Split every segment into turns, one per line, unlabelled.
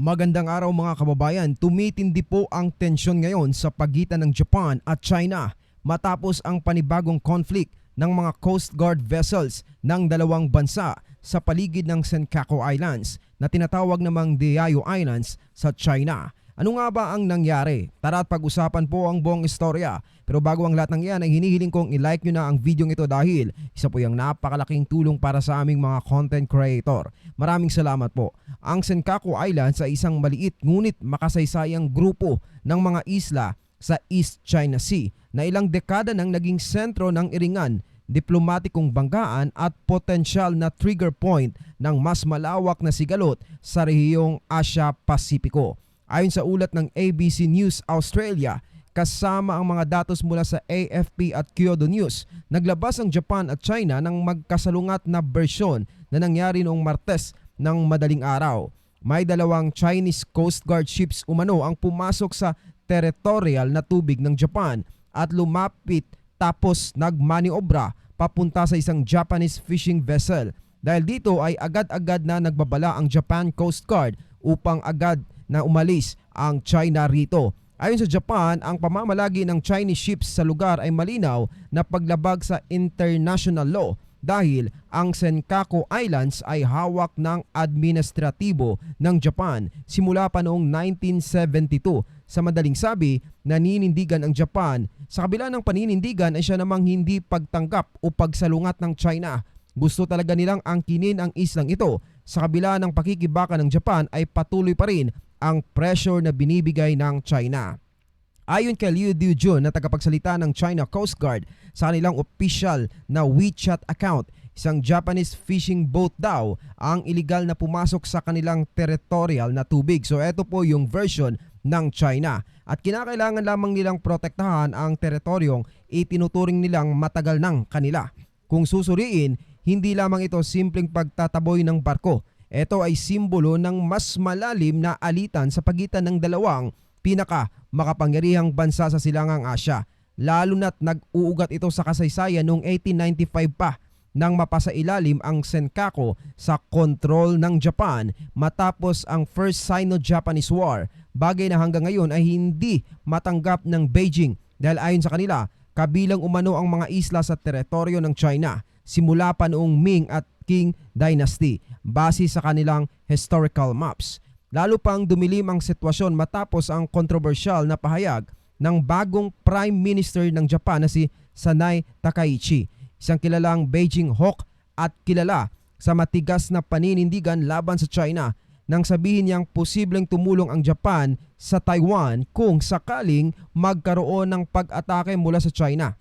Magandang araw mga kababayan. Tumitindi po ang tensyon ngayon sa pagitan ng Japan at China matapos ang panibagong conflict ng mga Coast Guard vessels ng dalawang bansa sa paligid ng Senkaku Islands na tinatawag namang Diaoyu Islands sa China. Ano nga ba ang nangyari? Tara at pag-usapan po ang buong istorya. Pero bago ang lahat ng yan ay hinihiling kong i-like nyo na ang video ito dahil isa po yung napakalaking tulong para sa aming mga content creator. Maraming salamat po. Ang Senkaku Islands ay isang maliit ngunit makasaysayang grupo ng mga isla sa East China Sea na ilang dekada nang naging sentro ng iringan diplomatikong banggaan at potensyal na trigger point ng mas malawak na sigalot sa rehiyong Asia-Pasipiko. Ayon sa ulat ng ABC News Australia, kasama ang mga datos mula sa AFP at Kyodo News, naglabas ang Japan at China ng magkasalungat na bersyon na nangyari noong Martes ng madaling araw. May dalawang Chinese Coast Guard ships umano ang pumasok sa territorial na tubig ng Japan at lumapit tapos nagmaniobra papunta sa isang Japanese fishing vessel. Dahil dito ay agad-agad na nagbabala ang Japan Coast Guard upang agad na umalis ang China rito. Ayon sa Japan, ang pamamalagi ng Chinese ships sa lugar ay malinaw na paglabag sa international law dahil ang Senkaku Islands ay hawak ng administratibo ng Japan simula pa noong 1972. Sa madaling sabi, naninindigan ang Japan. Sa kabila ng paninindigan ay siya namang hindi pagtanggap o pagsalungat ng China. Gusto talaga nilang angkinin ang islang ito. Sa kabila ng pakikibaka ng Japan ay patuloy pa rin ang pressure na binibigay ng China. Ayon kay Liu Dujun na tagapagsalita ng China Coast Guard sa kanilang official na WeChat account, isang Japanese fishing boat daw ang iligal na pumasok sa kanilang territorial na tubig. So ito po yung version ng China. At kinakailangan lamang nilang protektahan ang teritoryong itinuturing nilang matagal ng kanila. Kung susuriin, hindi lamang ito simpleng pagtataboy ng barko. Ito ay simbolo ng mas malalim na alitan sa pagitan ng dalawang pinaka makapangyarihang bansa sa silangang Asya. Lalo na't nag-uugat ito sa kasaysayan noong 1895 pa nang mapasailalim ang Senkaku sa kontrol ng Japan matapos ang First Sino-Japanese War, bagay na hanggang ngayon ay hindi matanggap ng Beijing dahil ayon sa kanila, kabilang umano ang mga isla sa teritoryo ng China simula pa noong Ming at Qing Dynasty base sa kanilang historical maps. Lalo pang dumilim ang sitwasyon matapos ang kontrobersyal na pahayag ng bagong Prime Minister ng Japan na si Sanai Takaichi, isang kilalang Beijing hawk at kilala sa matigas na paninindigan laban sa China nang sabihin niyang posibleng tumulong ang Japan sa Taiwan kung sakaling magkaroon ng pag-atake mula sa China.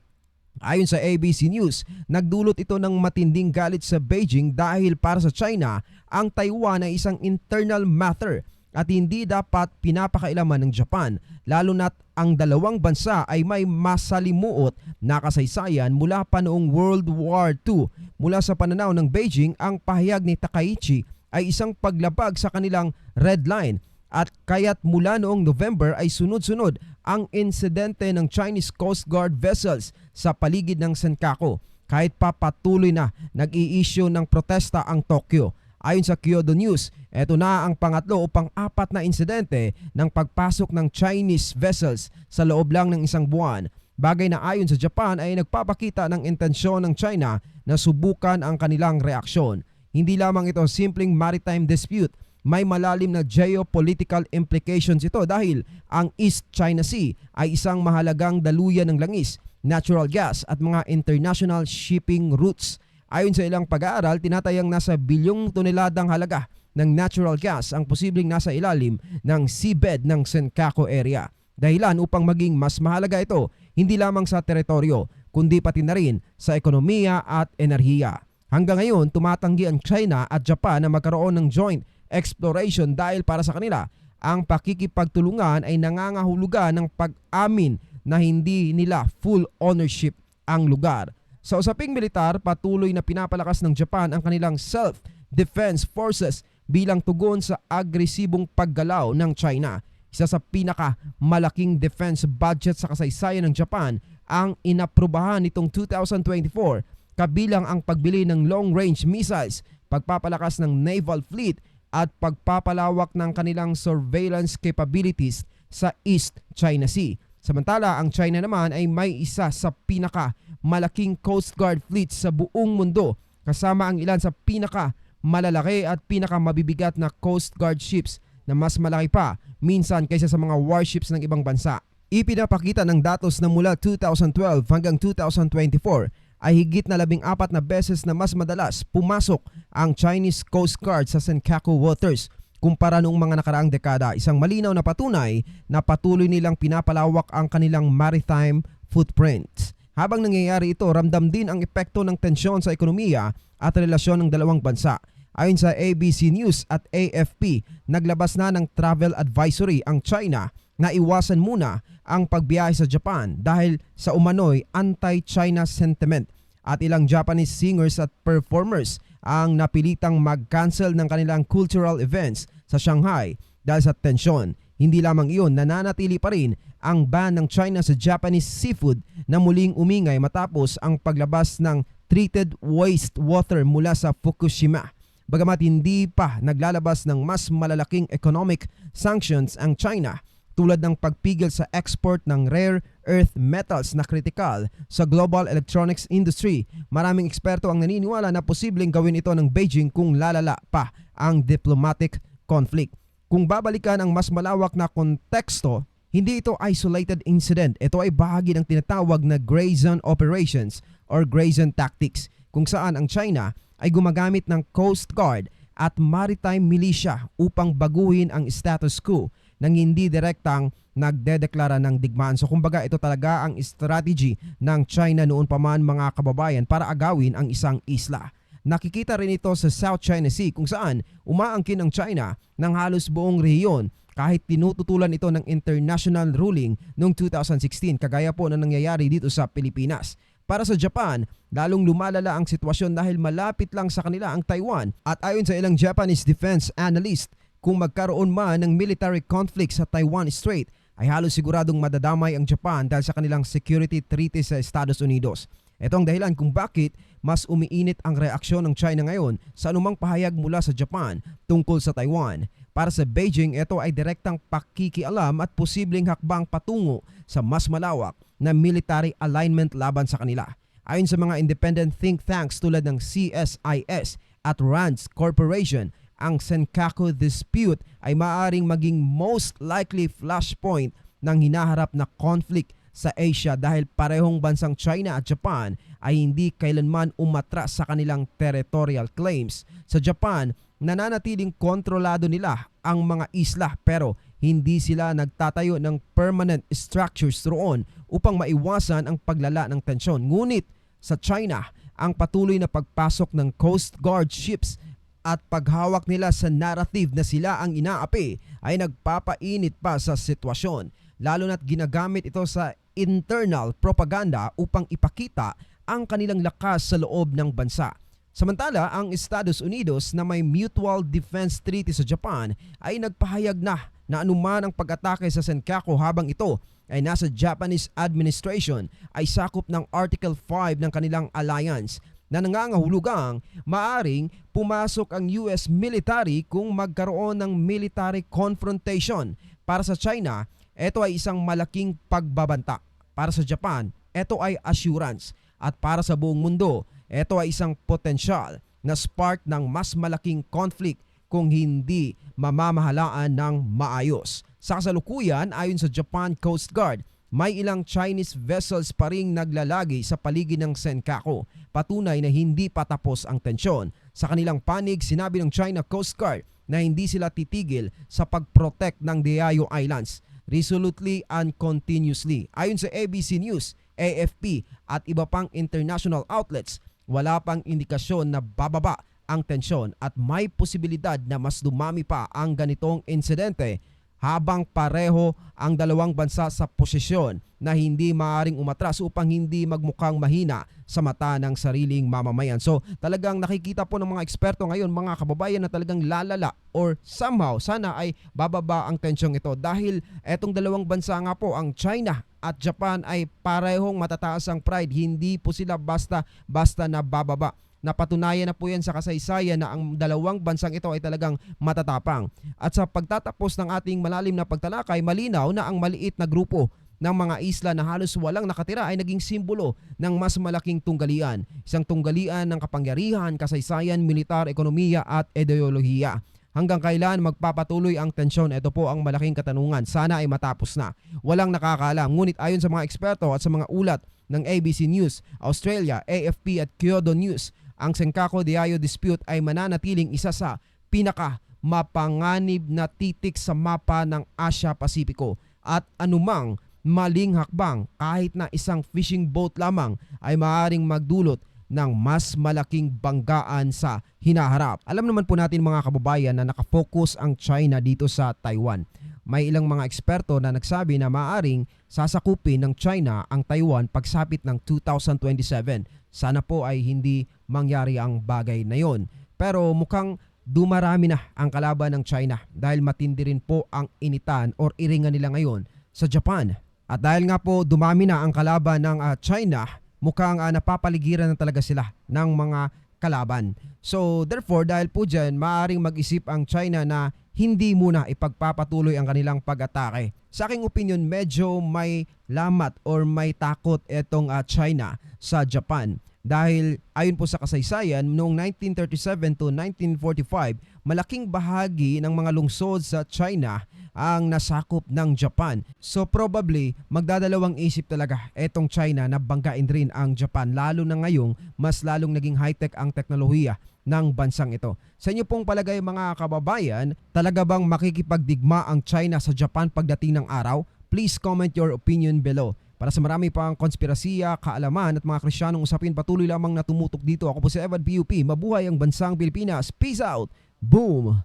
Ayon sa ABC News, nagdulot ito ng matinding galit sa Beijing dahil para sa China, ang Taiwan ay isang internal matter at hindi dapat pinapakailaman ng Japan lalo na't ang dalawang bansa ay may masalimuot na kasaysayan mula pa noong World War II. Mula sa pananaw ng Beijing, ang pahayag ni Takaichi ay isang paglabag sa kanilang red line at kaya't mula noong November ay sunod-sunod ang insidente ng Chinese Coast Guard vessels sa paligid ng Senkaku kahit pa patuloy na nag-i-issue ng protesta ang Tokyo. Ayon sa Kyodo News, ito na ang pangatlo o pang-apat na insidente ng pagpasok ng Chinese vessels sa loob lang ng isang buwan. Bagay na ayon sa Japan ay nagpapakita ng intensyon ng China na subukan ang kanilang reaksyon. Hindi lamang ito simpleng maritime dispute may malalim na geopolitical implications ito dahil ang East China Sea ay isang mahalagang daluyan ng langis, natural gas at mga international shipping routes. Ayon sa ilang pag-aaral, tinatayang nasa bilyong toneladang halaga ng natural gas ang posibleng nasa ilalim ng seabed ng Senkaku area. Dahilan upang maging mas mahalaga ito hindi lamang sa teritoryo kundi pati na rin sa ekonomiya at enerhiya. Hanggang ngayon, tumatanggi ang China at Japan na magkaroon ng joint exploration dahil para sa kanila, ang pakikipagtulungan ay nangangahulugan ng pag-amin na hindi nila full ownership ang lugar. Sa usaping militar, patuloy na pinapalakas ng Japan ang kanilang self-defense forces bilang tugon sa agresibong paggalaw ng China. Isa sa pinaka malaking defense budget sa kasaysayan ng Japan ang inaprubahan nitong 2024 kabilang ang pagbili ng long-range missiles, pagpapalakas ng naval fleet at pagpapalawak ng kanilang surveillance capabilities sa East China Sea. Samantala, ang China naman ay may isa sa pinaka malaking Coast Guard fleet sa buong mundo kasama ang ilan sa pinaka malalaki at pinaka mabibigat na Coast Guard ships na mas malaki pa minsan kaysa sa mga warships ng ibang bansa. Ipinapakita ng datos na mula 2012 hanggang 2024 ay higit na labing apat na beses na mas madalas pumasok ang Chinese Coast Guard sa Senkaku waters kumpara noong mga nakaraang dekada. Isang malinaw na patunay na patuloy nilang pinapalawak ang kanilang maritime footprint. Habang nangyayari ito, ramdam din ang epekto ng tensyon sa ekonomiya at relasyon ng dalawang bansa. Ayon sa ABC News at AFP, naglabas na ng travel advisory ang China na iwasan muna ang pagbiyahe sa Japan dahil sa umano'y anti-China sentiment at ilang Japanese singers at performers ang napilitang mag-cancel ng kanilang cultural events sa Shanghai dahil sa tensyon. Hindi lamang iyon, nananatili pa rin ang ban ng China sa Japanese seafood na muling umingay matapos ang paglabas ng treated wastewater mula sa Fukushima. Bagamat hindi pa naglalabas ng mas malalaking economic sanctions ang China tulad ng pagpigil sa export ng rare earth metals na kritikal sa global electronics industry. Maraming eksperto ang naniniwala na posibleng gawin ito ng Beijing kung lalala pa ang diplomatic conflict. Kung babalikan ang mas malawak na konteksto, hindi ito isolated incident. Ito ay bahagi ng tinatawag na gray zone operations or gray zone tactics kung saan ang China ay gumagamit ng Coast Guard at maritime militia upang baguhin ang status quo nang hindi direktang nagdedeklara ng digmaan. So kumbaga ito talaga ang strategy ng China noon pa man mga kababayan para agawin ang isang isla. Nakikita rin ito sa South China Sea kung saan umaangkin ang China ng halos buong rehiyon kahit tinututulan ito ng international ruling noong 2016 kagaya po na nangyayari dito sa Pilipinas. Para sa Japan, lalong lumalala ang sitwasyon dahil malapit lang sa kanila ang Taiwan at ayon sa ilang Japanese defense analyst, kung magkaroon man ng military conflict sa Taiwan Strait, ay halos siguradong madadamay ang Japan dahil sa kanilang security treaty sa Estados Unidos. Ito ang dahilan kung bakit mas umiinit ang reaksyon ng China ngayon sa anumang pahayag mula sa Japan tungkol sa Taiwan. Para sa Beijing, ito ay direktang pakikialam at posibleng hakbang patungo sa mas malawak na military alignment laban sa kanila. Ayon sa mga independent think tanks tulad ng CSIS at RAND Corporation, ang Senkaku dispute ay maaaring maging most likely flashpoint ng hinaharap na conflict sa Asia dahil parehong bansang China at Japan ay hindi kailanman umatras sa kanilang territorial claims. Sa Japan, nananatiling kontrolado nila ang mga isla pero hindi sila nagtatayo ng permanent structures roon upang maiwasan ang paglala ng tensyon. Ngunit sa China, ang patuloy na pagpasok ng Coast Guard ships at paghawak nila sa narrative na sila ang inaapi ay nagpapainit pa sa sitwasyon lalo na't ginagamit ito sa internal propaganda upang ipakita ang kanilang lakas sa loob ng bansa. Samantala, ang Estados Unidos na may Mutual Defense Treaty sa Japan ay nagpahayag na na anuman ang pag-atake sa Senkaku habang ito ay nasa Japanese administration ay sakop ng Article 5 ng kanilang alliance na nangangahulugang maaring pumasok ang US military kung magkaroon ng military confrontation. Para sa China, ito ay isang malaking pagbabanta. Para sa Japan, ito ay assurance. At para sa buong mundo, ito ay isang potensyal na spark ng mas malaking conflict kung hindi mamamahalaan ng maayos. Sa kasalukuyan, ayon sa Japan Coast Guard, may ilang Chinese vessels pa ring naglalagi sa paligid ng Senkaku. Patunay na hindi pa tapos ang tensyon. Sa kanilang panig, sinabi ng China Coast Guard na hindi sila titigil sa pag-protect ng Diaoyu Islands resolutely and continuously. Ayon sa ABC News, AFP at iba pang international outlets, wala pang indikasyon na bababa ang tensyon at may posibilidad na mas dumami pa ang ganitong insidente habang pareho ang dalawang bansa sa posisyon na hindi maaring umatras upang hindi magmukhang mahina sa mata ng sariling mamamayan. So talagang nakikita po ng mga eksperto ngayon mga kababayan na talagang lalala or somehow sana ay bababa ang tensyong ito dahil etong dalawang bansa nga po ang China at Japan ay parehong matataas ang pride. Hindi po sila basta basta na bababa Napatunayan na po yan sa kasaysayan na ang dalawang bansang ito ay talagang matatapang. At sa pagtatapos ng ating malalim na pagtalakay, malinaw na ang maliit na grupo ng mga isla na halos walang nakatira ay naging simbolo ng mas malaking tunggalian. Isang tunggalian ng kapangyarihan, kasaysayan, militar, ekonomiya at ideolohiya. Hanggang kailan magpapatuloy ang tensyon? Ito po ang malaking katanungan. Sana ay matapos na. Walang nakakaalam. Ngunit ayon sa mga eksperto at sa mga ulat ng ABC News, Australia, AFP at Kyodo News, ang Senkaku Diayo dispute ay mananatiling isa sa pinaka mapanganib na titik sa mapa ng Asia Pasipiko at anumang maling hakbang kahit na isang fishing boat lamang ay maaaring magdulot ng mas malaking banggaan sa hinaharap. Alam naman po natin mga kababayan na nakafocus ang China dito sa Taiwan. May ilang mga eksperto na nagsabi na maaaring sasakupin ng China ang Taiwan pagsapit ng 2027. Sana po ay hindi mangyari ang bagay na yon. Pero mukhang dumarami na ang kalaban ng China dahil matindi rin po ang initan or iringan nila ngayon sa Japan. At dahil nga po dumami na ang kalaban ng ah, China, mukhang ah, napapaligiran na talaga sila ng mga kalaban. So therefore dahil po dyan, maaaring mag-isip ang China na hindi muna ipagpapatuloy ang kanilang pag-atake. Sa aking opinion, medyo may lamat or may takot itong ah, China sa Japan. Dahil ayon po sa kasaysayan, noong 1937 to 1945, malaking bahagi ng mga lungsod sa China ang nasakop ng Japan. So probably magdadalawang isip talaga etong China na banggain rin ang Japan lalo na ngayong mas lalong naging high-tech ang teknolohiya ng bansang ito. Sa inyo pong palagay mga kababayan, talaga bang makikipagdigma ang China sa Japan pagdating ng araw? Please comment your opinion below. Para sa marami pang konspirasiya, kaalaman at mga krisyanong usapin patuloy lamang na tumutok dito. Ako po si Evan PUP. Mabuhay ang bansang Pilipinas. Peace out! Boom!